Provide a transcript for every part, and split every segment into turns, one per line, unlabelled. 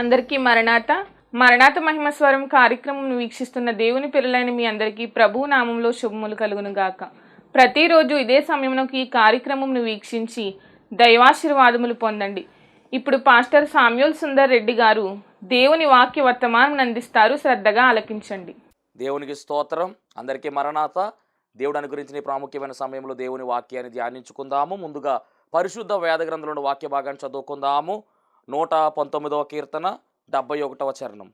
అందరికీ మరణాత. మరణాత మహిమ స్వరం కార్యక్రమం వీక్షిస్తున్న దేవుని పిల్లలైన మీ అందరికీ ప్రభు నామంలో శుభములు కలుగును గాక. ప్రతిరోజు ఇదే సమయంలో ఈ కార్యక్రమంను వీక్షించి దైవాశీర్వాదములు పొందండి. ఇప్పుడు పాస్టర్ సామ్యూల్ సుందర్ రెడ్డి గారు దేవుని వాక్య వర్తమానం అందిస్తారు శ్రద్ధగా ఆలకించండి.
దేవునికి స్తోత్రం. అందరికీ మరణాత. దేవుడు అనుగురించిన ప్రాముఖ్యమైన సమయంలో దేవుని వాక్యాన్ని ధ్యానించుకుందాము. ముందుగా పరిశుద్ధ వేద గ్రంథంలోని వాక్య భాగాన్ని చదువుకుందాము. నూట పంతొమ్మిదవ కీర్తన డెబ్బై ఒకటవ చరణం.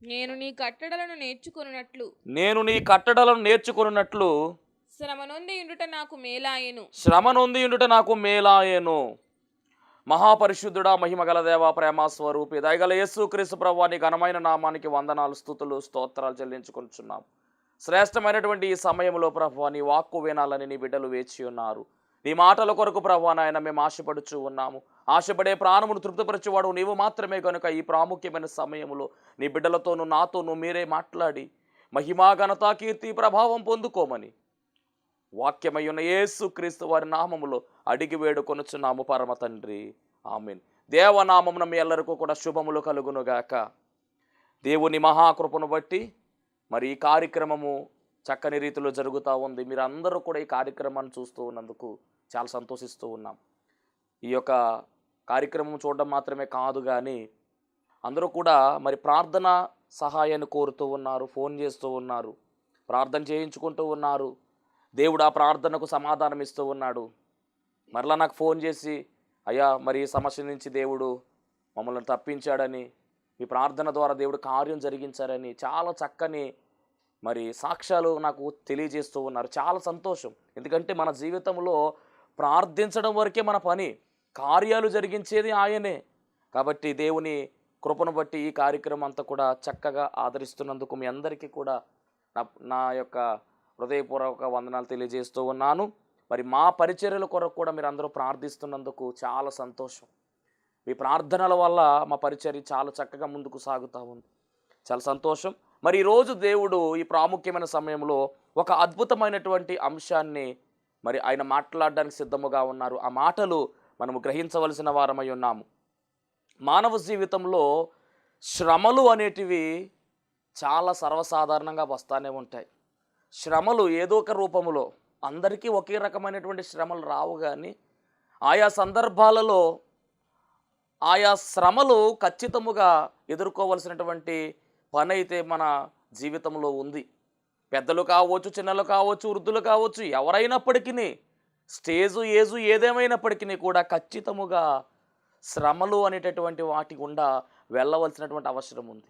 నేను నీ కట్టడలను నేర్చుకున్నట్లు
నేను నీ కట్టడలను నేర్చుకున్నట్లు
శ్రమ నొంది ఉండుట నాకు మేలాయెను.
శ్రమ నొంది ఉండుట నాకు మేలాయను. మహాపరిశుద్ధుడా మహిమగల దేవ ప్రేమ స్వరూపి దయగల యేసు క్రీస్తు ప్రభు నీ ఘనమైన నామానికి వందనాలు స్థుతులు స్తోత్రాలు చెల్లించుకుంటున్నాం శ్రేష్టమైనటువంటి ఈ సమయంలో ప్రభు నీ వాక్కు వినాలని నీ బిడ్డలు వేచి ఉన్నారు. నీ మాటల కొరకు ప్రభా నాయన మేము ఆశపడుచు ఉన్నాము. ఆశపడే ప్రాణమును తృప్తిపరచేవాడు నీవు మాత్రమే కనుక ఈ ప్రాముఖ్యమైన సమయంలో నీ బిడ్డలతోనూ నాతోనూ మీరే మాట్లాడి మహిమా ఘనతా కీర్తి ప్రభావం పొందుకోమని వాక్యమయ్యున్న యేసు క్రీస్తు వారి నామములో అడిగి వేడుకొనుచున్నాము పరమ తండ్రి. ఆమెన్. దేవనామమున మీ ఎల్లరికూ కూడా శుభములు కలుగునుగాక. దేవుని మహాకృపను బట్టి మరి ఈ కార్యక్రమము చక్కని రీతిలో జరుగుతూ ఉంది. మీరు అందరూ కూడా ఈ కార్యక్రమాన్ని చూస్తూ ఉన్నందుకు చాలా సంతోషిస్తూ ఉన్నాం. ఈ యొక్క కార్యక్రమం చూడడం మాత్రమే కాదు కానీ అందరూ కూడా మరి ప్రార్థన సహాయాన్ని కోరుతూ ఉన్నారు ఫోన్ చేస్తూ ఉన్నారు ప్రార్థన చేయించుకుంటూ ఉన్నారు. దేవుడు ఆ ప్రార్థనకు సమాధానం ఇస్తూ ఉన్నాడు. మరలా నాకు ఫోన్ చేసి అయ్యా మరి ఈ సమస్య నుంచి దేవుడు మమ్మల్ని తప్పించాడని మీ ప్రార్థన ద్వారా దేవుడు కార్యం జరిగించారని చాలా చక్కని మరి సాక్ష్యాలు నాకు తెలియజేస్తూ ఉన్నారు. చాలా సంతోషం. ఎందుకంటే మన జీవితంలో ప్రార్థించడం వరకే మన పని. కార్యాలు జరిగించేది ఆయనే. కాబట్టి దేవుని కృపను బట్టి ఈ కార్యక్రమం అంతా కూడా చక్కగా ఆదరిస్తున్నందుకు మీ అందరికీ కూడా నా నా యొక్క హృదయపూర్వక వందనాలు తెలియజేస్తూ ఉన్నాను. మరి మా పరిచర్యల కొరకు కూడా మీరు అందరూ ప్రార్థిస్తున్నందుకు చాలా సంతోషం. మీ ప్రార్థనల వల్ల మా పరిచర్య చాలా చక్కగా ముందుకు సాగుతూ ఉంది. చాలా సంతోషం. మరి ఈరోజు దేవుడు ఈ ప్రాముఖ్యమైన సమయంలో ఒక అద్భుతమైనటువంటి అంశాన్ని మరి ఆయన మాట్లాడడానికి సిద్ధముగా ఉన్నారు. ఆ మాటలు మనము గ్రహించవలసిన వారమై ఉన్నాము. మానవ జీవితంలో శ్రమలు అనేటివి చాలా సర్వసాధారణంగా వస్తానే ఉంటాయి. శ్రమలు ఏదో ఒక రూపంలో అందరికీ ఒకే రకమైనటువంటి శ్రమలు రావు కానీ ఆయా సందర్భాలలో ఆయా శ్రమలు ఖచ్చితముగా ఎదుర్కోవలసినటువంటి పని అయితే మన జీవితంలో ఉంది. పెద్దలు కావచ్చు చిన్నలు కావచ్చు వృద్ధులు కావచ్చు ఎవరైనప్పటికీ స్టేజు ఏజు ఏదేమైనప్పటికీ కూడా ఖచ్చితముగా శ్రమలు అనేటటువంటి వాటి గుండా వెళ్ళవలసినటువంటి అవసరం ఉంది.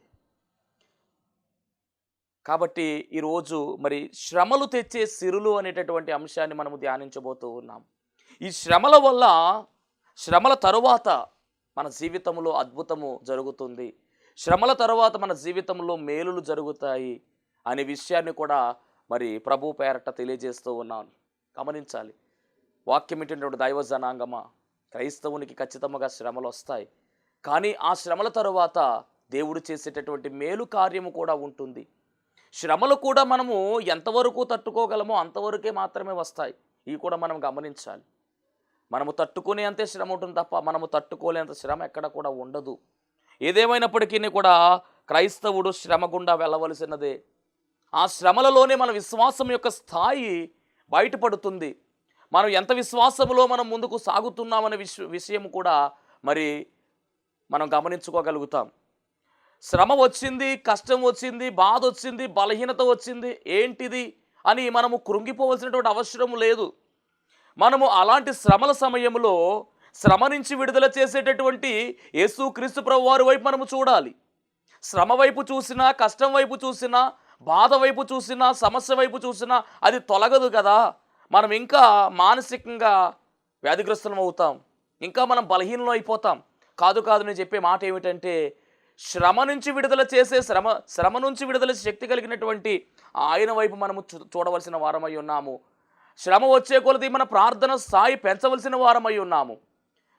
కాబట్టి ఈరోజు మరి శ్రమలు తెచ్చే సిరులు అనేటటువంటి అంశాన్ని మనము ధ్యానించబోతూ ఉన్నాం. ఈ శ్రమల వల్ల శ్రమల తరువాత మన జీవితంలో అద్భుతము జరుగుతుంది. శ్రమల తర్వాత మన జీవితంలో మేలులు జరుగుతాయి అనే విషయాన్ని కూడా మరి ప్రభు పేరట తెలియజేస్తూ ఉన్నాను గమనించాలి. వాక్యం ఏంటంటే దైవ జనాంగమా క్రైస్తవునికి ఖచ్చితంగా శ్రమలు వస్తాయి. కానీ ఆ శ్రమల తరువాత దేవుడు చేసేటటువంటి మేలు కార్యము కూడా ఉంటుంది. శ్రమలు కూడా మనము ఎంతవరకు తట్టుకోగలమో అంతవరకే మాత్రమే వస్తాయి. ఇవి కూడా మనం గమనించాలి. మనము తట్టుకునే అంతే శ్రమ ఉంటుంది తప్ప మనము తట్టుకోలేంత శ్రమ ఎక్కడ కూడా ఉండదు. ఏదేమైనప్పటికీ కూడా క్రైస్తవుడు శ్రమ గుండా వెళ్ళవలసినదే. ఆ శ్రమలలోనే మన విశ్వాసం యొక్క స్థాయి బయటపడుతుంది. మనం ఎంత విశ్వాసములో మనం ముందుకు సాగుతున్నామనే విష విషయం కూడా మరి మనం గమనించుకోగలుగుతాం. శ్రమ వచ్చింది కష్టం వచ్చింది బాధ వచ్చింది బలహీనత వచ్చింది ఏంటిది అని మనము కృంగిపోవలసినటువంటి అవసరం లేదు. మనము అలాంటి శ్రమల సమయంలో శ్రమ నుంచి విడుదల చేసేటటువంటి యేసు క్రీస్తు ప్రభు వారి వైపు మనము చూడాలి. శ్రమ వైపు చూసినా కష్టం వైపు చూసినా బాధ వైపు చూసినా సమస్య వైపు చూసినా అది తొలగదు కదా. మనం ఇంకా మానసికంగా వ్యాధిగ్రస్తులం అవుతాం. ఇంకా మనం బలహీనం అయిపోతాం. కాదు కాదు నేను చెప్పే మాట ఏమిటంటే శ్రమ నుంచి విడుదల చేసే శ్రమ శ్రమ నుంచి విడుదల శక్తి కలిగినటువంటి ఆయన వైపు మనము చూ- చూడవలసిన వారమై ఉన్నాము. శ్రమ వచ్చే కొలది మన ప్రార్థన స్థాయి పెంచవలసిన వారమై ఉన్నాము.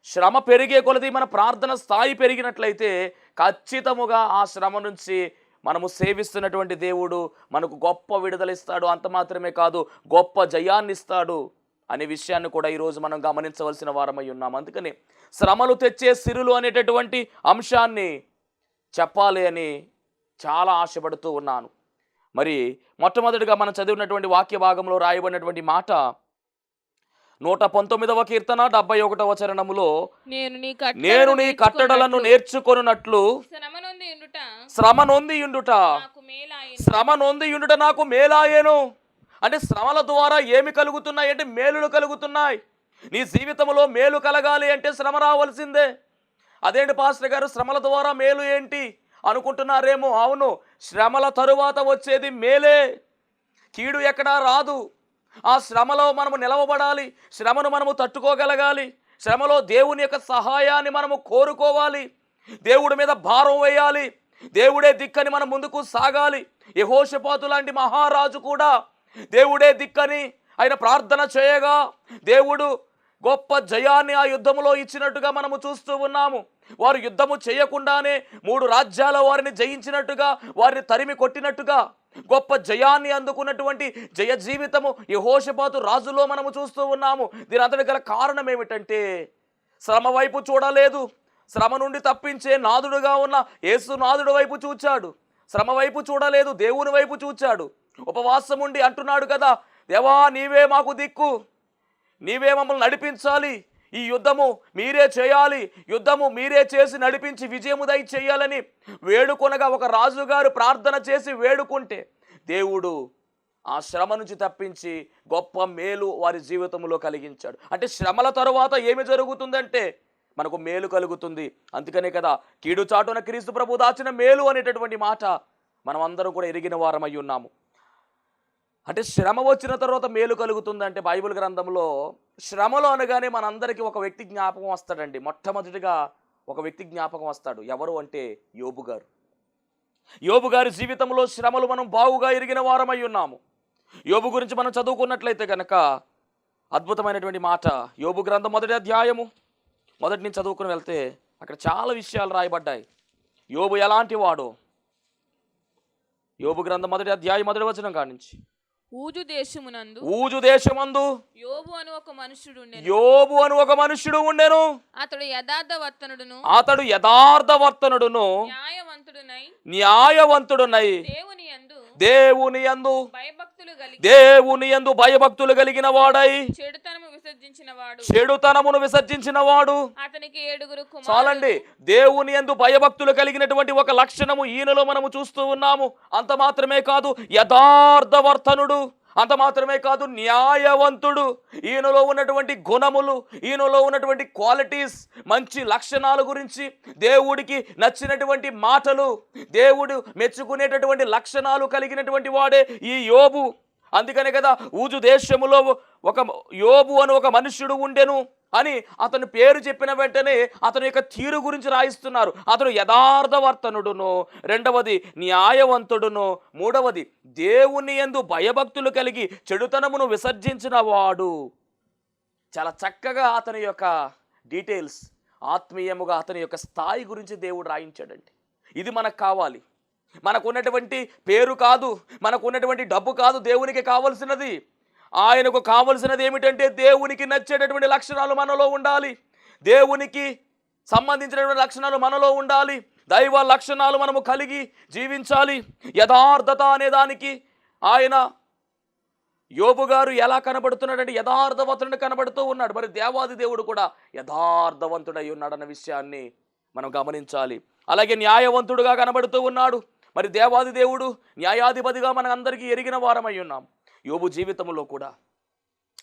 శ్రమ పెరిగే కొలది మన ప్రార్థన స్థాయి పెరిగినట్లయితే ఖచ్చితముగా ఆ శ్రమ నుంచి మనము సేవిస్తున్నటువంటి దేవుడు మనకు గొప్ప విడుదలిస్తాడు. అంత మాత్రమే కాదు గొప్ప జయాన్ని ఇస్తాడు అనే విషయాన్ని కూడా ఈరోజు మనం గమనించవలసిన వారమై ఉన్నాం. అందుకని శ్రమలు తెచ్చే సిరులు అనేటటువంటి అంశాన్ని చెప్పాలి అని చాలా ఆశపడుతూ ఉన్నాను. మరి మొట్టమొదటిగా మనం చదివినటువంటి వాక్య భాగంలో రాయబడినటువంటి మాట నూట పంతొమ్మిదవ కీర్తన డెబ్బై ఒకటవ చరణములో
నేను నీ కట్టడలను
నేను నీ కట్టడలను నేర్చుకొనున్నట్లు
శ్రమ నొంది ఉండుట
శ్రమ నొంది ఉండుట
నాకు మేలాయేను
అంటే శ్రమల ద్వారా ఏమి కలుగుతున్నాయి అంటే మేలులు కలుగుతున్నాయి. నీ జీవితంలో మేలు కలగాలి అంటే శ్రమ రావాల్సిందే. అదేంటి పాస్టర్ గారు? శ్రమల ద్వారా మేలు ఏంటి అనుకుంటున్నారేమో? అవును శ్రమల తరువాత వచ్చేది మేలే. కీడు ఎక్కడా రాదు. ఆ శ్రమలో మనము నిలవబడాలి శ్రమను మనము తట్టుకోగలగాలి శ్రమలో దేవుని యొక్క సహాయాన్ని మనము కోరుకోవాలి దేవుడి మీద భారం వేయాలి దేవుడే దిక్కని మనం ముందుకు సాగాలి. యహోషపాతు లాంటి మహారాజు కూడా దేవుడే దిక్కని ఆయన ప్రార్థన చేయగా దేవుడు గొప్ప జయాన్ని ఆ యుద్ధములో ఇచ్చినట్టుగా మనము చూస్తూ ఉన్నాము. వారు యుద్ధము చేయకుండానే మూడు రాజ్యాల వారిని జయించినట్టుగా వారిని తరిమి కొట్టినట్టుగా గొప్ప జయాన్ని అందుకున్నటువంటి జయ జీవితము యహోషపాతు రాజులో మనము చూస్తూ ఉన్నాము. దీని అంతటి గల కారణం ఏమిటంటే శ్రమ వైపు చూడలేదు. శ్రమ నుండి తప్పించే నాదుడుగా ఉన్న యేసు నాదుడు వైపు చూచాడు. శ్రమ వైపు చూడలేదు దేవుని వైపు చూచాడు. ఉపవాసం ఉండి అంటున్నాడు కదా దేవా నీవే మాకు దిక్కు. నీవే మమ్మల్ని నడిపించాలి. ఈ యుద్ధము మీరే చేయాలి. యుద్ధము మీరే చేసి నడిపించి విజయము దయ చేయాలని వేడుకొనగా ఒక రాజుగారు ప్రార్థన చేసి వేడుకుంటే దేవుడు ఆ శ్రమ నుంచి తప్పించి గొప్ప మేలు వారి జీవితంలో కలిగించాడు. అంటే శ్రమల తరువాత ఏమి జరుగుతుందంటే మనకు మేలు కలుగుతుంది. అందుకనే కదా కీడు చాటున క్రీస్తు ప్రభు దాచిన మేలు అనేటటువంటి మాట మనం అందరం కూడా ఎరిగిన వారమై ఉన్నాము. అంటే శ్రమ వచ్చిన తర్వాత మేలు కలుగుతుందంటే బైబిల్ గ్రంథంలో శ్రమలో అనగానే మనందరికీ ఒక వ్యక్తి జ్ఞాపకం వస్తాడండి. మొట్టమొదటిగా ఒక వ్యక్తి జ్ఞాపకం వస్తాడు. ఎవరు అంటే యోబు గారు. యోబు గారి జీవితంలో శ్రమలు మనం బాగుగా ఎరిగిన వారమై ఉన్నాము. యోబు గురించి మనం చదువుకున్నట్లయితే కనుక అద్భుతమైనటువంటి మాట యోబు గ్రంథం మొదటి అధ్యాయము. మొదటి నుంచి చదువుకుని వెళ్తే అక్కడ చాలా విషయాలు రాయబడ్డాయి. యోబు ఎలాంటి వాడు? యోబు గ్రంథం మొదటి అధ్యాయం మొదటి వచనం కానించి
ఊజు దేశమునందు
ఊజు దేశమందు
యోబు అని ఒక మనుషుడు ఉండెను.
యోబు అని ఒక మనుష్యుడు ఉండెను.
అతడు యథార్థవర్తనుడును.
అతడు యథార్థవర్తనుడును.
న్యాయవంతుడునై
న్యాయవంతుడునై
దేవుని యందు
దేవుని యందు దేవుని యందు భయభక్తులు కలిగిన వాడై
చెడుతనము విసర్జించిన వాడు.
చెడుతనమును విసర్జించిన వాడు.
అతనికి ఏడుగురు
చాలండి దేవుని యందు భయభక్తులు కలిగినటువంటి ఒక లక్షణము ఈయనలో మనము చూస్తూ ఉన్నాము. అంత మాత్రమే కాదు యథార్థవర్తనుడు. అంత మాత్రమే కాదు న్యాయవంతుడు. ఈయనలో ఉన్నటువంటి గుణములు ఈయనలో ఉన్నటువంటి క్వాలిటీస్ మంచి లక్షణాల గురించి దేవుడికి నచ్చినటువంటి మాటలు దేవుడు మెచ్చుకునేటటువంటి లక్షణాలు కలిగినటువంటి వాడే ఈ యోబు. అందుకనే కదా ఊజు దేశములో ఒక యోబు అని ఒక మనుష్యుడు ఉండెను అని అతని పేరు చెప్పిన వెంటనే అతని యొక్క తీరు గురించి రాయిస్తున్నారు. అతను యథార్థవర్తనుడును. రెండవది న్యాయవంతుడును. మూడవది దేవుని యందు భయభక్తులు కలిగి చెడుతనమును విసర్జించిన వాడు. చాలా చక్కగా అతని యొక్క డీటెయిల్స్ ఆత్మీయముగా అతని యొక్క స్థాయి గురించి దేవుడు రాయించాడండి. ఇది మనకు కావాలి. మనకు ఉన్నటువంటి పేరు కాదు మనకు ఉన్నటువంటి డబ్బు కాదు దేవునికి కావలసినది. ఆయనకు కావలసినది ఏమిటంటే దేవునికి నచ్చేటటువంటి లక్షణాలు మనలో ఉండాలి. దేవునికి సంబంధించినటువంటి లక్షణాలు మనలో ఉండాలి. దైవ లక్షణాలు మనము కలిగి జీవించాలి. యథార్థత అనే దానికి ఆయన యోబు గారు ఎలా కనబడుతున్నాడంటే యథార్థవంతుడు కనబడుతూ ఉన్నాడు. మరి దేవాది దేవుడు కూడా యథార్థవంతుడై ఉన్నాడన్న విషయాన్ని మనం గమనించాలి. అలాగే న్యాయవంతుడుగా కనబడుతూ ఉన్నాడు. మరి దేవాది దేవుడు న్యాయాధిపతిగా మన అందరికీ ఎరిగిన వారమై ఉన్నాం. యోబు జీవితంలో కూడా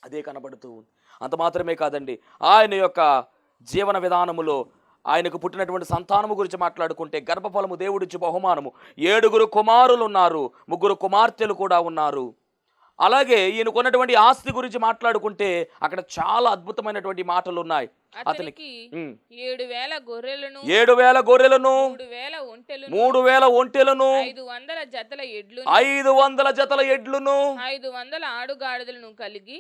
అదే కనబడుతూ ఉంది. అంత మాత్రమే కాదండి ఆయన యొక్క జీవన విధానములో ఆయనకు పుట్టినటువంటి సంతానము గురించి మాట్లాడుకుంటే గర్భఫలము దేవుడిచ్చి బహుమానము. ఏడుగురు కుమారులు ఉన్నారు ముగ్గురు కుమార్తెలు కూడా ఉన్నారు. అలాగే ఈయనకు ఉన్నటువంటి ఆస్తి గురించి మాట్లాడుకుంటే అక్కడ చాలా అద్భుతమైనటువంటి మాటలు ఉన్నాయి అతనికి.
ఏడు వేల గొర్రెలను
ఏడు వేల గొర్రెలను
మూడు వేల ఒంటెలను ఐదు వందల జతల ఎడ్లు
ఐదు వందల జతల ఎడ్లును
ఐదు వందల ఆడుగాడిదలను కలిగి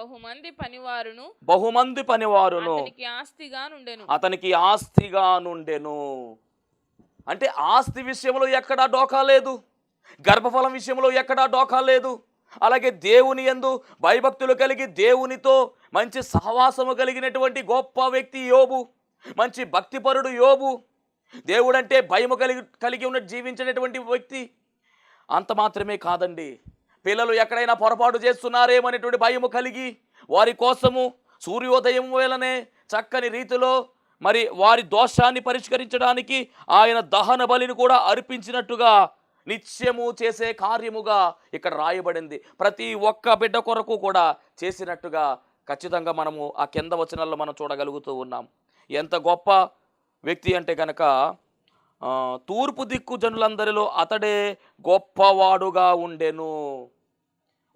బహుమంది పనివారును
బహుమంది పనివారును
అతనికి ఆస్తిగా నుండెను.
అతనికి ఆస్తిగా నుండెను. అంటే ఆస్తి విషయంలో ఎక్కడా డోకా లేదు. గర్భఫలం విషయంలో ఎక్కడా డోకా లేదు. అలాగే దేవుని యందు భయభక్తులు కలిగి దేవునితో మంచి సహవాసము కలిగినటువంటి గొప్ప వ్యక్తి యోబు మంచి భక్తిపరుడు యోబు. దేవుడంటే భయము కలిగి కలిగి ఉన్న జీవించినటువంటి వ్యక్తి. అంత మాత్రమే కాదండి. పిల్లలు ఎక్కడైనా పొరపాటు చేస్తున్నారేమనేటువంటి భయము కలిగి వారి కోసము సూర్యోదయం వేళనే చక్కని రీతిలో మరి వారి దోషాన్ని పరిష్కరించడానికి ఆయన దహన బలిని కూడా అర్పించినట్టుగా నిత్యము చేసే కార్యముగా ఇక్కడ రాయబడింది. ప్రతి ఒక్క బిడ్డ కొరకు కూడా చేసినట్టుగా ఖచ్చితంగా మనము ఆ కింద వచనాల్లో మనం చూడగలుగుతూ ఉన్నాం. ఎంత గొప్ప వ్యక్తి అంటే కనుక తూర్పు దిక్కు జనులందరిలో అతడే గొప్పవాడుగా ఉండెను.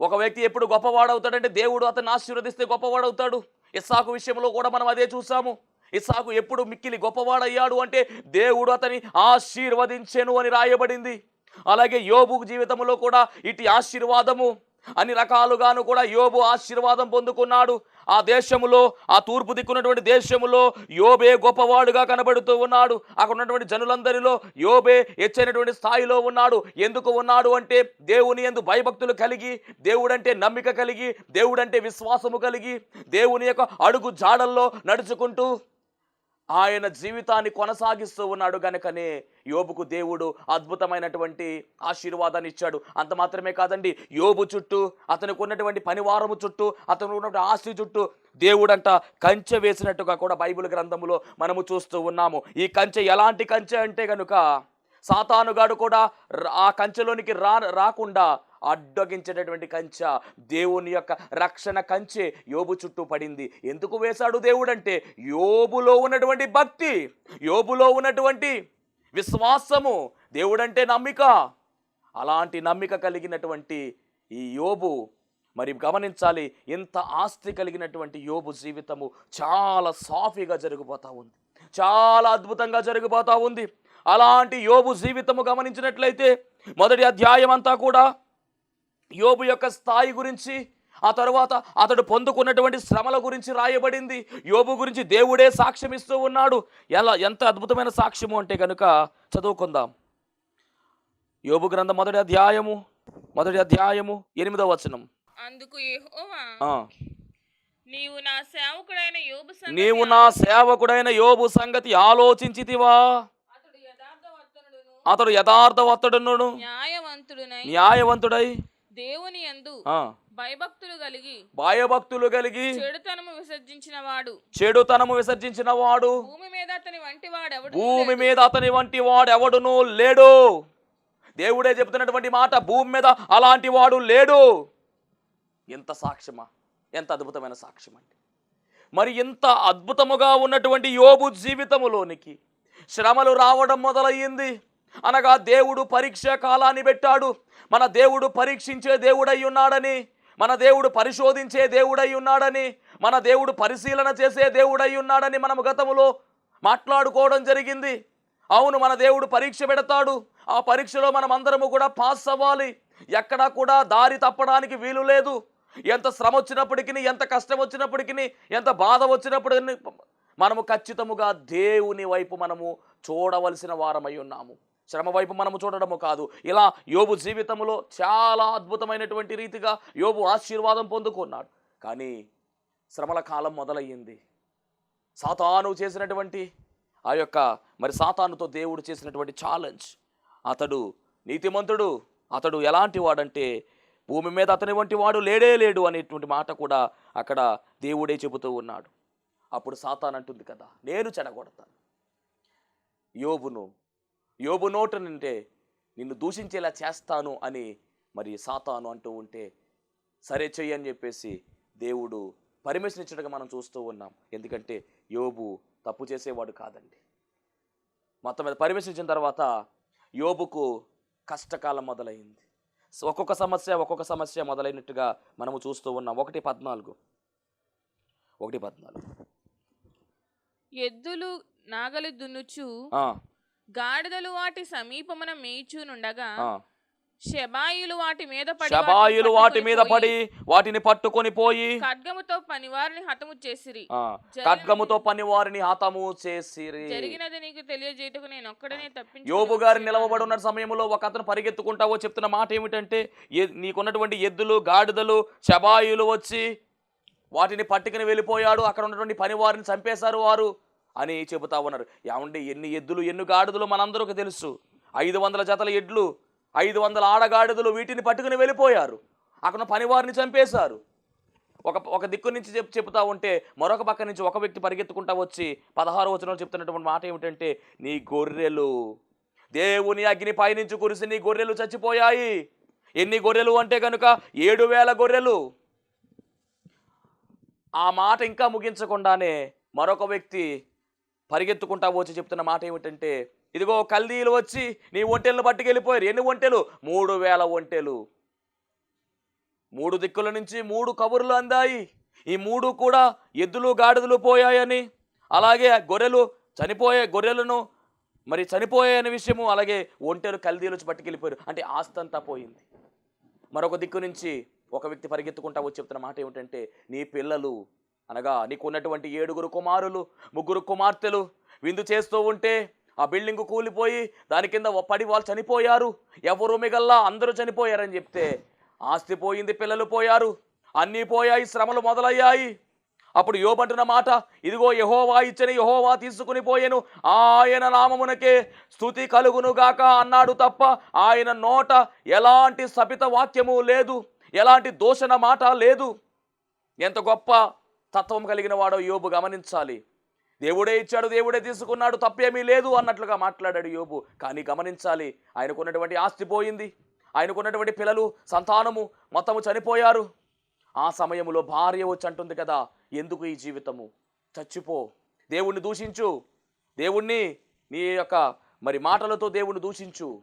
ఒక వ్యక్తి ఎప్పుడు గొప్పవాడవుతాడంటే దేవుడు అతను ఆశీర్వదిస్తే గొప్పవాడవుతాడు. ఇస్సాకు విషయంలో కూడా మనం అదే చూసాము. ఇస్సాకు ఎప్పుడు మిక్కిలి గొప్పవాడయ్యాడు అంటే దేవుడు అతని ఆశీర్వదించెను అని రాయబడింది. అలాగే యోబు జీవితంలో కూడా ఇటు ఆశీర్వాదము అన్ని రకాలుగాను కూడా యోబు ఆశీర్వాదం పొందుకున్నాడు. ఆ దేశములో ఆ తూర్పు దిక్కున్నటువంటి దేశములో యోబే గొప్పవాడుగా కనబడుతూ ఉన్నాడు. అక్కడ ఉన్నటువంటి జనులందరిలో యోబే ఎచ్చైనటువంటి స్థాయిలో ఉన్నాడు. ఎందుకు ఉన్నాడు అంటే దేవుని ఎందు భయభక్తులు కలిగి దేవుడంటే నమ్మిక కలిగి దేవుడంటే విశ్వాసము కలిగి దేవుని యొక్క అడుగు జాడల్లో నడుచుకుంటూ ఆయన జీవితాన్ని కొనసాగిస్తూ ఉన్నాడు గనుకనే. యోబుకు దేవుడు అద్భుతమైనటువంటి ఆశీర్వాదాన్ని ఇచ్చాడు. అంత మాత్రమే కాదండి యోబు చుట్టూ అతనికి ఉన్నటువంటి పనివారము చుట్టూ అతను ఉన్నటువంటి ఆస్తి చుట్టూ దేవుడంట కంచె వేసినట్టుగా కూడా బైబిల్ గ్రంథంలో మనము చూస్తూ ఉన్నాము. ఈ కంచె ఎలాంటి కంచె అంటే కనుక సాతానుగాడు కూడా ఆ కంచెలోనికి రా రాకుండా అడ్డగించేటటువంటి కంచె దేవుని యొక్క రక్షణ కంచె యోబు చుట్టూ పడింది. ఎందుకు వేశాడు దేవుడు అంటే యోబులో ఉన్నటువంటి భక్తి యోబులో ఉన్నటువంటి విశ్వాసము దేవుడంటే నమ్మిక. అలాంటి నమ్మిక కలిగినటువంటి ఈ యోబు మరి గమనించాలి ఇంత ఆస్తి కలిగినటువంటి యోబు జీవితము చాలా సాఫీగా జరిగిపోతూ ఉంది. చాలా అద్భుతంగా జరిగిపోతూ ఉంది. అలాంటి యోబు జీవితము గమనించినట్లయితే మొదటి అధ్యాయం అంతా కూడా యోబు యొక్క స్థాయి గురించి ఆ తరువాత అతడు పొందుకున్నటువంటి శ్రమల గురించి రాయబడింది. యోబు గురించి దేవుడే సాక్ష్యం ఇస్తూ ఉన్నాడు. ఎలా ఎంత అద్భుతమైన సాక్ష్యము అంటే కనుక చదువుకుందాం. యోబు గ్రంథం మొదటి అధ్యాయము మొదటి అధ్యాయము ఎనిమిదవ వచనం.
అందుకు నీవు నా సేవకుడైన యోబు సంగతి
నీవు నా సేవకుడైన యోబు సంగతి ఆలోచించితివా?
అతడు
యథార్థవత్తడును
న్యాయవంతుడునై
న్యాయవంతుడై
దేవుని యందు
ఆ,
భయభక్తులు కలిగి
భయభక్తులు కలిగి
చెడుతనము విసర్జించిన వాడు
చెడుతనము విసర్జించిన వాడు
భూమి మీద అతని వంటి వాడెవడు
భూమి మీద అతని వంటి వాడు ఎవడును లేడు. దేవుడే చెబుతున్నటువంటి మాట భూమి మీద అలాంటి వాడు లేడు. ఎంత సాక్ష్యమా? ఎంత అద్భుతమైన సాక్ష్యం అండి మరి ఇంత అద్భుతముగా ఉన్నటువంటి యోబు జీవితములోనికి శ్రమలు రావడం మొదలయ్యింది. అనగా దేవుడు పరీక్ష కాలాన్ని పెట్టాడు. మన దేవుడు పరీక్షించే దేవుడై ఉన్నాడని మన దేవుడు పరిశోధించే దేవుడై ఉన్నాడని మన దేవుడు పరిశీలన చేసే దేవుడై ఉన్నాడని మనం గతములో మాట్లాడుకోవడం జరిగింది. అవును మన దేవుడు పరీక్ష పెడతాడు. ఆ పరీక్షలో మనం అందరము కూడా పాస్ అవ్వాలి. ఎక్కడా కూడా దారి తప్పడానికి వీలు లేదు. ఎంత శ్రమ వచ్చినప్పటికీ ఎంత కష్టం వచ్చినప్పటికీ ఎంత బాధ వచ్చినప్పటికీ మనము ఖచ్చితముగా దేవుని వైపు మనము చూడవలసిన వారమై ఉన్నాము. శ్రమ వైపు మనము చూడడము కాదు. ఇలా యోబు జీవితంలో చాలా అద్భుతమైనటువంటి రీతిగా యోబు ఆశీర్వాదం పొందుకున్నాడు. కానీ శ్రమల కాలం మొదలయ్యింది. సాతాను చేసినటువంటి ఆ యొక్క మరి సాతానుతో దేవుడు చేసినటువంటి ఛాలెంజ్ అతడు నీతిమంతుడు అతడు ఎలాంటి వాడంటే భూమి మీద అతని వంటి వాడు లేడే లేడు అనేటువంటి మాట కూడా అక్కడ దేవుడే చెబుతూ ఉన్నాడు. అప్పుడు సాతాన్ అంటుంది కదా నేను చెడగొడతాను. యోబును యోబు నోటు నింటే నిన్ను దూషించేలా చేస్తాను అని మరి సాతాను అంటూ ఉంటే సరే చెయ్యి అని చెప్పేసి దేవుడు పర్మిషన్ ఇచ్చడగా మనం చూస్తూ ఉన్నాం. ఎందుకంటే యోబు తప్పు చేసేవాడు కాదండి. మొత్తం మీద పర్మిషన్ ఇచ్చిన తర్వాత యోబుకు కష్టకాలం మొదలైంది. ఒక్కొక్క సమస్య ఒక్కొక్క సమస్య మొదలైనట్టుగా మనము చూస్తూ ఉన్నాం. ఒకటి పద్నాలుగు. ఒకటి పద్నాలుగు.
ఎద్దులు నాగలి దున్నుచు గాడిదలు వాటి సమీపమున మేయిచునుండగా
ఆ.
శబాయులు వాటి మీద పడి
శబాయులు వాటి మీద పడి వాటిని పట్టుకొని పోయి
ఖడ్గముతో పనివారిని హతము చేసిరి.
ఖడ్గముతో పని వారిని హతము చేసిరి.
జరిగినది నీకు తెలియజేయటకు నేను ఒక్కడనే తప్పించు
యోబు గారు నిలవబడి ఉన్న సమయంలో ఒక అతను పరిగెత్తుకుంటావో చెప్తున్న మాట ఏమిటంటే నీకున్నటువంటి ఎద్దులు గాడిదలు శబాయులు వచ్చి వాటిని పట్టుకుని వెళ్ళిపోయాడు. అక్కడ ఉన్నటువంటి పని వారిని చంపేశారు వారు. అని చెబుతా ఉన్నారు. ఏమండి ఎన్ని ఎద్దులు ఎన్ని గాడిదలు మనందరికీ తెలుసు. ఐదు వందల జతల ఎడ్లు ఐదు వందల ఆడగాడిదలు వీటిని పట్టుకుని వెళ్ళిపోయారు. అక్కడ పనివారిని చంపేశారు. ఒక ఒక దిక్కు నుంచి చెప్ చెప్తా ఉంటే మరొక పక్క నుంచి ఒక వ్యక్తి పరిగెత్తుకుంటా వచ్చి పదహారు వచనంలో చెప్తున్నటువంటి మాట ఏమిటంటే నీ గొర్రెలు దేవుని అగ్ని పైనుంచి కురిసి నీ గొర్రెలు చచ్చిపోయాయి. ఎన్ని గొర్రెలు అంటే కనుక ఏడు వేల గొర్రెలు. ఆ మాట ఇంకా ముగించకుండానే మరొక వ్యక్తి పరిగెత్తుకుంటా వచ్చి చెప్తున్న మాట ఏమిటంటే ఇదిగో కల్దీలు వచ్చి నీ ఒంటెలను పట్టుకెళ్ళిపోయారు. ఎన్ని ఒంటెలు? మూడు వేల ఒంటెలు. మూడు దిక్కుల నుంచి మూడు కబుర్లు అందాయి. ఈ మూడు కూడా ఎద్దులు గాడిదలు పోయాయని అలాగే గొర్రెలు చనిపోయే గొర్రెలను మరి చనిపోయాయనే విషయము అలాగే ఒంటెలు కల్దీలు వచ్చి పట్టుకెళ్ళిపోయారు. అంటే ఆస్తంతా పోయింది. మరొక దిక్కు నుంచి ఒక వ్యక్తి పరిగెత్తుకుంటా వచ్చి చెప్తున్న మాట ఏమిటంటే నీ పిల్లలు అనగా నీకు ఉన్నటువంటి ఏడుగురు కుమారులు ముగ్గురు కుమార్తెలు విందు చేస్తూ ఉంటే ఆ బిల్డింగ్ కూలిపోయి దాని కింద పడి వాళ్ళు చనిపోయారు. ఎవరు మిగల్లా అందరూ చనిపోయారని చెప్తే ఆస్తి పోయింది పిల్లలు పోయారు అన్నీ పోయాయి శ్రమలు మొదలయ్యాయి. అప్పుడు యోబంటున్న మాట ఇదిగో యహోవా ఇచ్చని యహోవా తీసుకుని పోయేను. ఆయన నామమునకే స్థుతి కలుగును గాక అన్నాడు తప్ప ఆయన నోట ఎలాంటి సపిత వాక్యము లేదు ఎలాంటి దోషణ మాట లేదు. ఎంత గొప్ప తత్వం కలిగిన వాడో యోబు గమనించాలి. దేవుడే ఇచ్చాడు దేవుడే తీసుకున్నాడు తప్పేమీ లేదు అన్నట్లుగా మాట్లాడాడు యోబు. కానీ గమనించాలి ఆయనకున్నటువంటి ఆస్తి పోయింది. ఆయనకున్నటువంటి పిల్లలు సంతానము మొత్తము చనిపోయారు. ఆ సమయంలో భార్య వచ్చి అంటుంది కదా ఎందుకు ఈ జీవితము? చచ్చిపో. దేవుణ్ణి దూషించు. దేవుణ్ణి నీ యొక్క మరి మాటలతో దేవుణ్ణి దూషించు.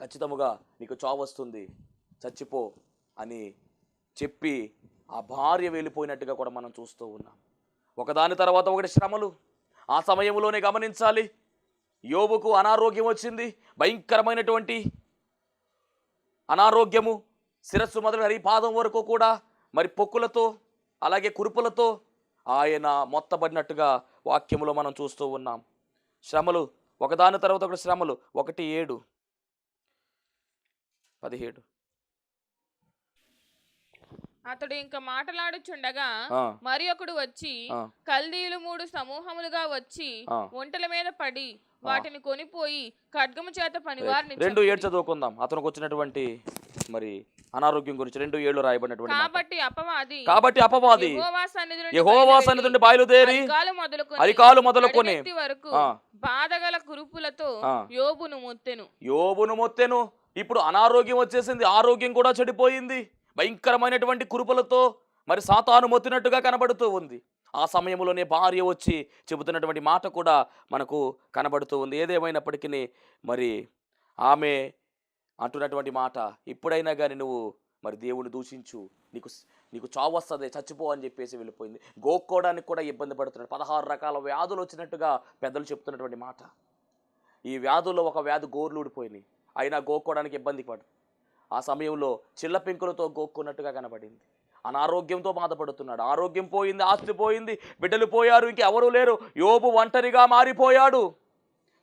ఖచ్చితముగా నీకు చావు వస్తుంది. చచ్చిపో అని చెప్పి ఆ భార్య వెళ్ళిపోయినట్టుగా కూడా మనం చూస్తూ ఉన్నాం. ఒకదాని తర్వాత ఒకటి శ్రమలు. ఆ సమయంలోనే గమనించాలి. యోబుకు అనారోగ్యం వచ్చింది. భయంకరమైనటువంటి అనారోగ్యము. శిరస్సు మొదలు హరిపాదం వరకు కూడా మరి పొక్కులతో అలాగే కురుపులతో ఆయన మొత్తబడినట్టుగా వాక్యములో మనం చూస్తూ ఉన్నాం. శ్రమలు. ఒకదాని తర్వాత ఒకటి శ్రమలు. ఒకటి ఏడు. పదిహేడు.
అతడు ఇంకా మాటలాడుచుండగా మరి ఒకడు వచ్చి కల్దీలు మూడు సమూహములుగా వచ్చి. ఒంటల మీద పడి వాటిని కొనిపోయి ఖడ్గము చేత పనివారిని
రెండు. ఏడు చదువుకుందాం అతనికి వచ్చినటువంటి మరి అనారోగ్యం గురించి రెండు ఏళ్ళు రాయబడినటువంటి.
కాబట్టి అపవాది
కాబట్టి అపవాది
యెహోవా సన్నిధి బయలుదేరి అరికాలు మొదలుకొని వరకు. బాధగల కురుపులతో. యోబును ముత్తెను
యోబును మొత్తెను ఇప్పుడు అనారోగ్యం వచ్చేసింది ఆరోగ్యం కూడా చెడిపోయింది భయంకరమైనటువంటి కురుపులతో మరి సాతాను మొత్తినట్టుగా కనబడుతూ ఉంది. ఆ సమయంలోనే భార్య వచ్చి చెబుతున్నటువంటి మాట కూడా మనకు కనబడుతూ ఉంది. ఏదేమైనప్పటికీ మరి ఆమె అంటున్నటువంటి మాట ఇప్పుడైనా కానీ నువ్వు మరి దేవుని దూషించు. నీకు నీకు చావు వస్తుంది చచ్చిపో అని చెప్పేసి వెళ్ళిపోయింది. గోక్కోవడానికి కూడా ఇబ్బంది పడుతున్నాడు. పదహారు రకాల వ్యాధులు వచ్చినట్టుగా పెద్దలు చెప్తున్నటువంటి మాట. ఈ వ్యాధుల్లో ఒక వ్యాధి గోర్లు ఊడిపోయినాయి. అయినా గోక్కోవడానికి ఇబ్బంది పడు ఆ సమయంలో చిల్ల పెంకులతో గోక్కున్నట్టుగా కనబడింది. అనారోగ్యంతో బాధపడుతున్నాడు. ఆరోగ్యం పోయింది ఆస్తి పోయింది బిడ్డలు పోయారు ఇంకెవరూ లేరు. యోబు ఒంటరిగా మారిపోయాడు.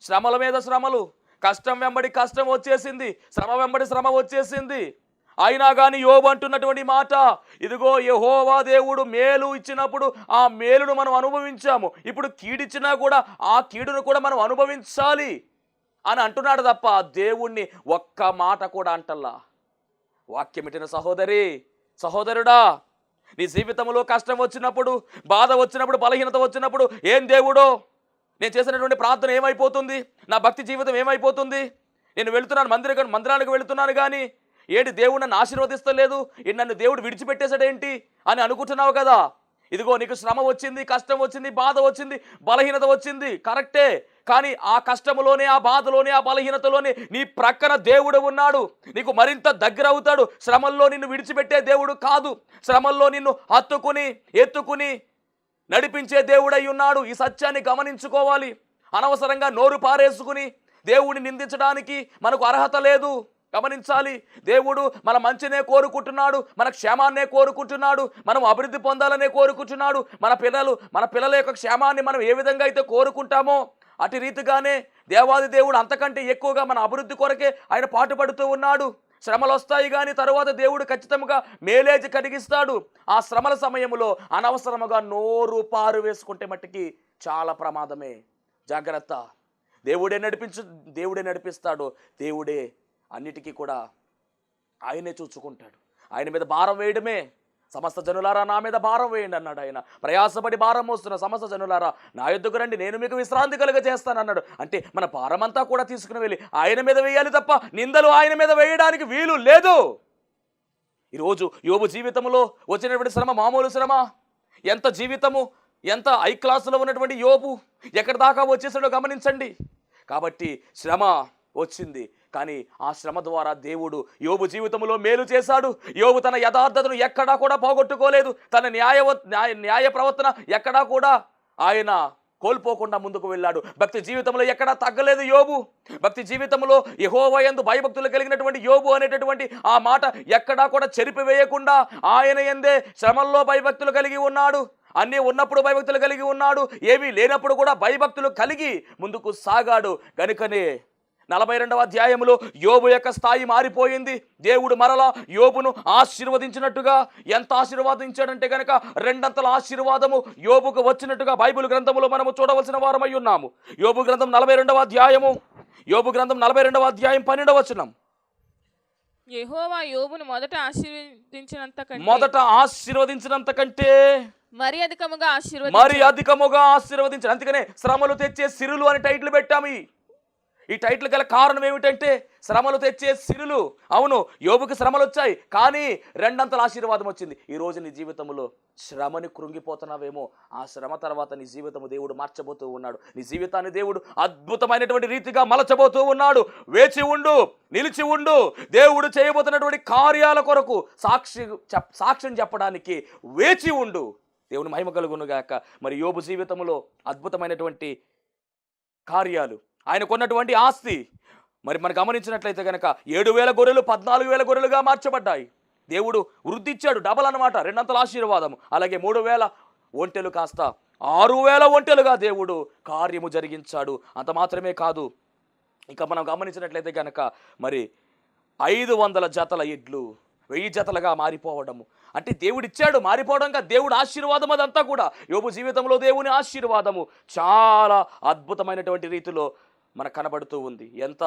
శ్రమల మీద శ్రమలు. కష్టం వెంబడి కష్టం వచ్చేసింది. శ్రమ వెంబడి శ్రమ వచ్చేసింది. అయినా కానీ యోబు అంటున్నటువంటి మాట ఇదిగో యహోవా దేవుడు మేలు ఇచ్చినప్పుడు ఆ మేలును మనం అనుభవించాము. ఇప్పుడు కీడిచ్చినా కూడా ఆ కీడును కూడా మనం అనుభవించాలి అని అంటున్నాడు తప్ప దేవుణ్ణి ఒక్క మాట కూడా అంటల్లా. వాక్యమిటిన సహోదరి సహోదరుడా నీ జీవితంలో కష్టం వచ్చినప్పుడు బాధ వచ్చినప్పుడు బలహీనత వచ్చినప్పుడు ఏం దేవుడో? నేను చేసినటువంటి ప్రార్థన ఏమైపోతుంది? నా భక్తి జీవితం ఏమైపోతుంది? నేను వెళుతున్నాను మందిర మందిరానికి వెళుతున్నాను కానీ ఏంటి దేవుడు నన్ను ఆశీర్వదిస్తలేదు? నన్ను దేవుడు విడిచిపెట్టేశాడేంటి అని అనుకుంటున్నావు కదా? ఇదిగో నీకు శ్రమ వచ్చింది కష్టం వచ్చింది బాధ వచ్చింది బలహీనత వచ్చింది కరెక్టే. కానీ ఆ కష్టములోనే ఆ బాధలోనే ఆ బలహీనతలోనే నీ ప్రక్కన దేవుడు ఉన్నాడు. నీకు మరింత దగ్గర అవుతాడు. శ్రమల్లో నిన్ను విడిచిపెట్టే దేవుడు కాదు. శ్రమల్లో నిన్ను హత్తుకుని ఎత్తుకుని నడిపించే దేవుడై ఉన్నాడు. ఈ సత్యాన్ని గమనించుకోవాలి. అనవసరంగా నోరు పారేసుకుని దేవుడిని నిందించడానికి మనకు అర్హత లేదు. గమనించాలి. దేవుడు మన మంచినే కోరుకుంటున్నాడు. మన క్షేమాన్నే కోరుకుంటున్నాడు. మనం అభివృద్ధి పొందాలనే కోరుకుంటున్నాడు. మన పిల్లలు మన పిల్లల యొక్క క్షేమాన్ని మనం ఏ విధంగా అయితే కోరుకుంటామో అటు రీతిగానే దేవాది దేవుడు అంతకంటే ఎక్కువగా మన అభివృద్ధి కొరకే ఆయన పాటుపడుతూ ఉన్నాడు. శ్రమలు వస్తాయి కానీ తరువాత దేవుడు ఖచ్చితంగా మేలేజ్ కలిగిస్తాడు ఆ శ్రమల సమయంలో అనవసరముగా నోరు పారు వేసుకుంటే మట్టికి చాలా ప్రమాదమే. జాగ్రత్త. దేవుడే నడిపించు దేవుడే నడిపిస్తాడు. దేవుడే అన్నిటికీ కూడా ఆయనే చూసుకుంటాడు. ఆయన మీద భారం వేయడమే. సమస్త జనులారా నా మీద భారం వేయండి అన్నాడు ఆయన. ప్రయాసపడి భారం మోస్తున్న సమస్త జనులారా నా యుద్ధకు రండి నేను మీకు విశ్రాంతి కలుగ చేస్తాను అన్నాడు. అంటే మన భారమంతా కూడా తీసుకుని వెళ్ళి ఆయన మీద వేయాలి తప్ప నిందలు ఆయన మీద వేయడానికి వీలు లేదు. ఈరోజు యోబు జీవితంలో వచ్చినటువంటి శ్రమ మామూలు శ్రమ ఎంత జీవితము ఎంత ఐ క్లాసులో ఉన్నటువంటి యోబు ఎక్కడి దాకా వచ్చేసాడో గమనించండి. కాబట్టి శ్రమ వచ్చింది. కానీ ఆ శ్రమ ద్వారా దేవుడు యోబు జీవితంలో మేలు చేశాడు. యోబు తన యథార్థతను ఎక్కడా కూడా పోగొట్టుకోలేదు. తన న్యాయ న్యాయ న్యాయ ప్రవర్తన ఎక్కడా కూడా ఆయన కోల్పోకుండా ముందుకు వెళ్ళాడు. భక్తి జీవితంలో ఎక్కడా తగ్గలేదు యోబు. భక్తి జీవితంలో యహోవయందు భయభక్తులు కలిగినటువంటి యోబు అనేటటువంటి ఆ మాట ఎక్కడా కూడా చెరిపివేయకుండా ఆయన ఎందే శ్రమల్లో భయభక్తులు కలిగి ఉన్నాడు. అన్నీ ఉన్నప్పుడు భయభక్తులు కలిగి ఉన్నాడు. ఏమీ లేనప్పుడు కూడా భయభక్తులు కలిగి ముందుకు సాగాడు. గనుకనే నలభై రెండవ అధ్యాయంలో యోబు యొక్క స్థాయి మారిపోయింది. దేవుడు మరలా యోబును ఆశీర్వదించినట్టుగా ఎంత ఆశీర్వాదించాడంటే గనక రెండంతల ఆశీర్వాదము యోబుకు వచ్చినట్టుగా బైబిల్ గ్రంథములో మనము చూడవలసిన వారమై ఉన్నాము. యోబు గ్రంథం నలభై రెండవ అధ్యాయము. యోబు గ్రంథం నలభై రెండవ అధ్యాయం పన్నెండవ వచనం.
యెహోవా యోబును మొదట ఆశీర్వదించినంత కంటే
మొదట ఆశీర్వదించినంత కంటే
మరి అధికముగా ఆశీర్వది
మరి అధికముగా ఆశీర్వదించాడు. అందుకనే శ్రమలు తెచ్చే సిరులు అని టైటిల్ పెట్టాము. ఈ- టైటిల్ గల కారణం ఏమిటంటే శ్రమలు తెచ్చే సిరులు. అవును యోగుకి శ్రమలు వచ్చాయి కానీ రెండంతల ఆశీర్వాదం వచ్చింది. ఈ రోజు నీ జీవితంలో శ్రమని కృంగిపోతున్నావేమో. ఆ శ్రమ తర్వాత నీ జీవితము దేవుడు మార్చబోతూ ఉన్నాడు. నీ జీవితాన్ని దేవుడు అద్భుతమైనటువంటి రీతిగా మలచబోతూ ఉన్నాడు. వేచి ఉండు నిలిచి ఉండు. దేవుడు చేయబోతున్నటువంటి కార్యాల కొరకు సాక్షి చెప్ సాక్ష్యం చెప్పడానికి వేచి ఉండు. దేవుని మహిమ కలుగును గాక మరి యోబు జీవితంలో అద్భుతమైనటువంటి కార్యాలు ఆయనకున్నటువంటి ఆస్తి. మరి మనం గమనించినట్లయితే కనుక ఏడు వేల గొర్రెలు పద్నాలుగు వేల గొర్రెలుగా మార్చబడ్డాయి. దేవుడు వృద్ధి ఇచ్చాడు డబల్ అన్నమాట రెండంతల ఆశీర్వాదము. అలాగే మూడు వేల ఒంటెలు కాస్త ఆరు వేల ఒంటెలుగా దేవుడు కార్యము జరిగించాడు. అంత మాత్రమే కాదు ఇంకా మనం గమనించినట్లయితే కనుక మరి ఐదు వందల జతల ఎడ్లు వెయ్యి జతలుగా మారిపోవడము. అంటే దేవుడు ఇచ్చాడు మారిపోవడంగా దేవుడు ఆశీర్వాదం అదంతా కూడా. యోబు జీవితంలో దేవుని ఆశీర్వాదము చాలా అద్భుతమైనటువంటి రీతిలో మనకు కనబడుతూ ఉంది. ఎంత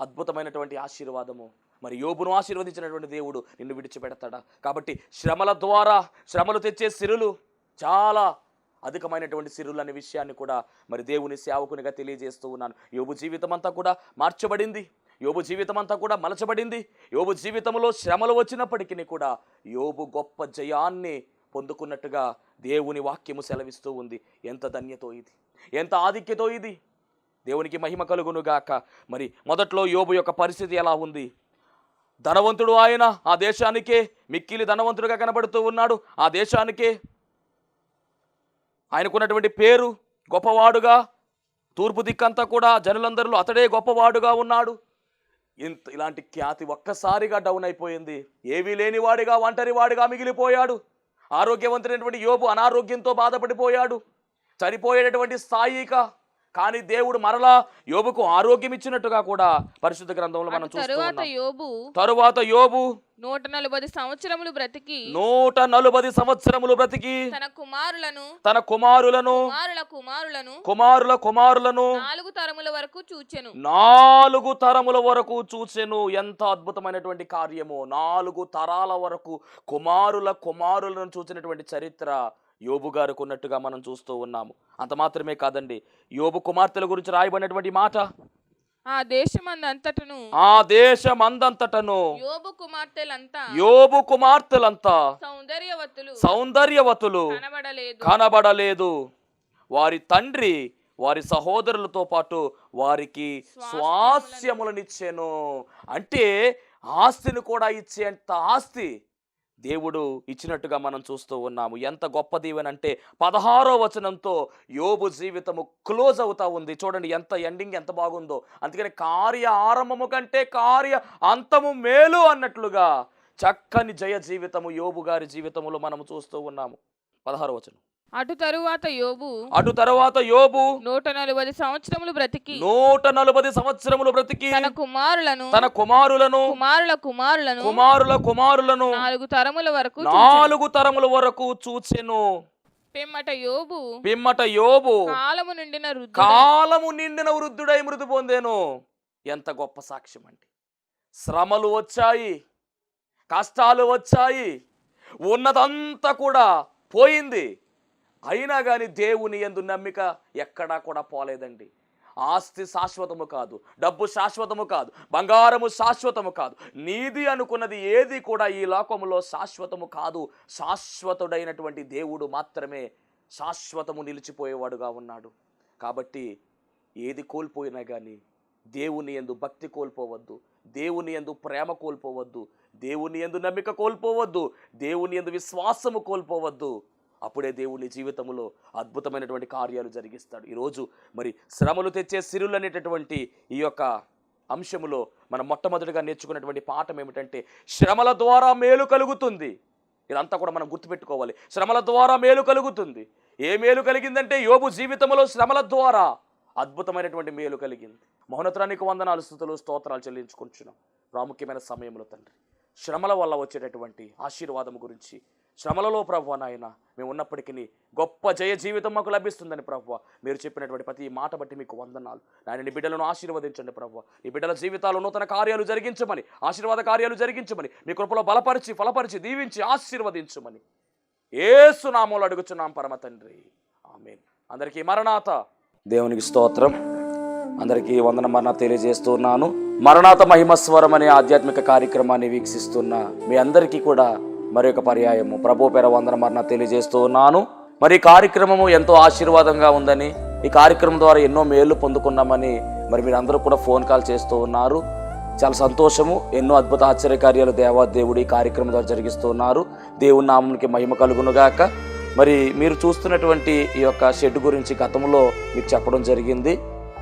అద్భుతమైనటువంటి ఆశీర్వాదము. మరి యోబును ఆశీర్వదించినటువంటి దేవుడు నిన్ను విడిచిపెడతాడా? కాబట్టి శ్రమల ద్వారా శ్రమలు తెచ్చే సిరులు చాలా అధికమైనటువంటి సిరులు అనే విషయాన్ని కూడా మరి దేవుని సేవకునిగా తెలియజేస్తూ ఉన్నాను. యోబు జీవితం అంతా కూడా మార్చబడింది. యోబు జీవితం అంతా కూడా మలచబడింది. యోబు జీవితంలో శ్రమలు వచ్చినప్పటికీ కూడా యోబు గొప్ప జయాన్ని పొందుకున్నట్టుగా దేవుని వాక్యము సెలవిస్తూ ఉంది. ఎంత ధన్యతో ఇది? ఎంత ఆధిక్యతో ఇది? దేవునికి మహిమ కలుగునుగాక మరి మొదట్లో యోబు యొక్క పరిస్థితి ఎలా ఉంది? ధనవంతుడు ఆయన ఆ దేశానికే మిక్కిలి ధనవంతుడుగా కనబడుతూ ఉన్నాడు. ఆ దేశానికే ఆయనకున్నటువంటి పేరు గొప్పవాడుగా తూర్పు దిక్కంతా కూడా జనులందరిలో అతడే గొప్పవాడుగా ఉన్నాడు. ఇంత ఇలాంటి ఖ్యాతి ఒక్కసారిగా డౌన్ అయిపోయింది. ఏమీ లేనివాడిగా ఒంటరివాడిగా మిగిలిపోయాడు. ఆరోగ్యవంతుడైనటువంటి యోబు అనారోగ్యంతో బాధపడిపోయాడు. చనిపోయేటటువంటి స్థాయిక కానీ దేవుడు మరలా యోబుకు ఆరోగ్యం ఇచ్చినట్టుగా కూడా పరిశుద్ధ గ్రంథంలో మనం
తరువాత యోబు
తరువాత యోబు
నూట నలభై సంవత్సరములు బ్రతికి
నూట నలుబది సంవత్సరములు బ్రతికి
తన కుమారులను
తన కుమారులను
కుమారుల కుమారులను
కుమారుల కుమారులను
నాలుగు తరముల వరకు చూచెను.
నాలుగు తరముల వరకు చూసెను ఎంత అద్భుతమైనటువంటి కార్యము. నాలుగు తరాల వరకు కుమారుల కుమారులను చూసినటువంటి చరిత్ర. యోబు గారికి ఉన్నట్టుగా మనం చూస్తూ ఉన్నాము. అంత మాత్రమే కాదండి యోబు కుమార్తెల గురించి రాయబడినటువంటి మాట?
ఆ దేశమందంతటను.
ఆ దేశమందంతటను.
యోబు కుమార్తెలంతా
యోబు కుమార్తెలంతా
సౌందర్యవతులు.
సౌందర్యవతులు.
కనబడలేదు.
కనబడలేదు. వారి తండ్రి వారి సహోదరులతో పాటు వారికి స్వాస్యములనిచ్చాను అంటే ఆస్తిని కూడా ఇచ్చేంత ఆస్తి దేవుడు ఇచ్చినట్టుగా మనం చూస్తూ ఉన్నాము. ఎంత గొప్ప దీవెనంటే పదహారో వచనంతో యోబు జీవితము క్లోజ్ అవుతా ఉంది. చూడండి ఎంత ఎండింగ్ ఎంత బాగుందో. అందుకని కార్య ఆరంభము కంటే కార్య అంతము మేలు అన్నట్లుగా చక్కని జయ జీవితము యోబు గారి జీవితములో మనము చూస్తూ ఉన్నాము. పదహారో వచనం.
అటు తరువాత యోబు
అటు తర్వాత యోబు
నూట నలభై సంవత్సరములు బ్రతికి
నూట నలభై సంవత్సరములు బ్రతికి
తన కుమారులను
తన కుమారులను
కుమారుల కుమారులను
కుమారుల కుమారులను
నాలుగు తరముల వరకు.
నాలుగు తరముల వరకు చూచెను.
పిమ్మట యోబు
పిమ్మట యోబు
కాలము నిండిన
కాలము నిండిన వృద్ధుడై మృతి పొందేను. ఎంత గొప్ప సాక్ష్యం అండి. శ్రమలు వచ్చాయి కష్టాలు వచ్చాయి ఉన్నదంతా కూడా పోయింది. అయినా కానీ దేవుని ఎందు నమ్మిక ఎక్కడా కూడా పోలేదండి. ఆస్తి శాశ్వతము కాదు డబ్బు శాశ్వతము కాదు బంగారము శాశ్వతము కాదు నీది అనుకున్నది ఏది కూడా ఈ లోకములో శాశ్వతము కాదు. శాశ్వతుడైనటువంటి దేవుడు మాత్రమే శాశ్వతము నిలిచిపోయేవాడుగా ఉన్నాడు. కాబట్టి ఏది కోల్పోయినా కానీ దేవుని ఎందు భక్తి కోల్పోవద్దు దేవుని ఎందు ప్రేమ కోల్పోవద్దు దేవుని ఎందు నమ్మిక కోల్పోవద్దు దేవుని ఎందు విశ్వాసము కోల్పోవద్దు. అప్పుడే దేవుని జీవితంలో అద్భుతమైనటువంటి కార్యాలు జరిగిస్తాడు. ఈరోజు మరి శ్రమలు తెచ్చే సిరులు అనేటటువంటి ఈ యొక్క అంశములో మనం మొట్టమొదటిగా నేర్చుకున్నటువంటి పాఠం ఏమిటంటే శ్రమల ద్వారా మేలు కలుగుతుంది. ఇదంతా కూడా మనం గుర్తుపెట్టుకోవాలి. శ్రమల ద్వారా మేలు కలుగుతుంది. ఏ మేలు కలిగిందంటే యోబు జీవితంలో శ్రమల ద్వారా అద్భుతమైనటువంటి మేలు కలిగింది. మౌనతరానికి వందనాలు స్థుతులు స్తోత్రాలు చెల్లించుకుంటున్నాం. ప్రాముఖ్యమైన సమయంలో తండ్రి. శ్రమల వల్ల వచ్చేటటువంటి ఆశీర్వాదం గురించి శ్రమలలో ప్రభు నాయన మేము ఉన్నప్పటికీ గొప్ప జయ జీవితం మాకు లభిస్తుందని ప్రభు మీరు చెప్పినటువంటి ప్రతి మాట బట్టి మీకు వందనాలు. నాయన నీ బిడ్డలను ఆశీర్వదించండి ప్రభు ఈ బిడ్డల జీవితాలు నూతన కార్యాలు జరిగించమని ఆశీర్వాద కార్యాలు జరిగించమని మీ కృపలో బలపరిచి ఫలపరిచి దీవించి ఆశీర్వదించమని. ఏసు నామంలో అడుగుచున్నాం పరమ తండ్రి. ఆమె అందరికీ మరణాత. దేవునికి స్తోత్రం. అందరికీ వందన మరణ తెలియజేస్తున్నాను. మరణాత మహిమస్వరం అనే ఆధ్యాత్మిక కార్యక్రమాన్ని వీక్షిస్తున్న మీ అందరికీ కూడా మరి ఒక పర్యాయము. ప్రభు పేర వందన మరణ తెలియజేస్తూ ఉన్నాను మరి ఈ కార్యక్రమము ఎంతో ఆశీర్వాదంగా ఉందని ఈ కార్యక్రమం ద్వారా ఎన్నో మేళ్ళు పొందుకున్నామని మరి మీరు అందరూ కూడా ఫోన్ కాల్ చేస్తూ ఉన్నారు. చాలా సంతోషము ఎన్నో అద్భుత ఆశ్చర్యకార్యాలు దేవా దేవుడు ఈ కార్యక్రమం ద్వారా జరిగిస్తూ ఉన్నారు దేవుని నామంకి మహిమ కలుగునుగాక. మరి మీరు చూస్తున్నటువంటి ఈ యొక్క షెడ్ గురించి గతంలో మీకు చెప్పడం జరిగింది.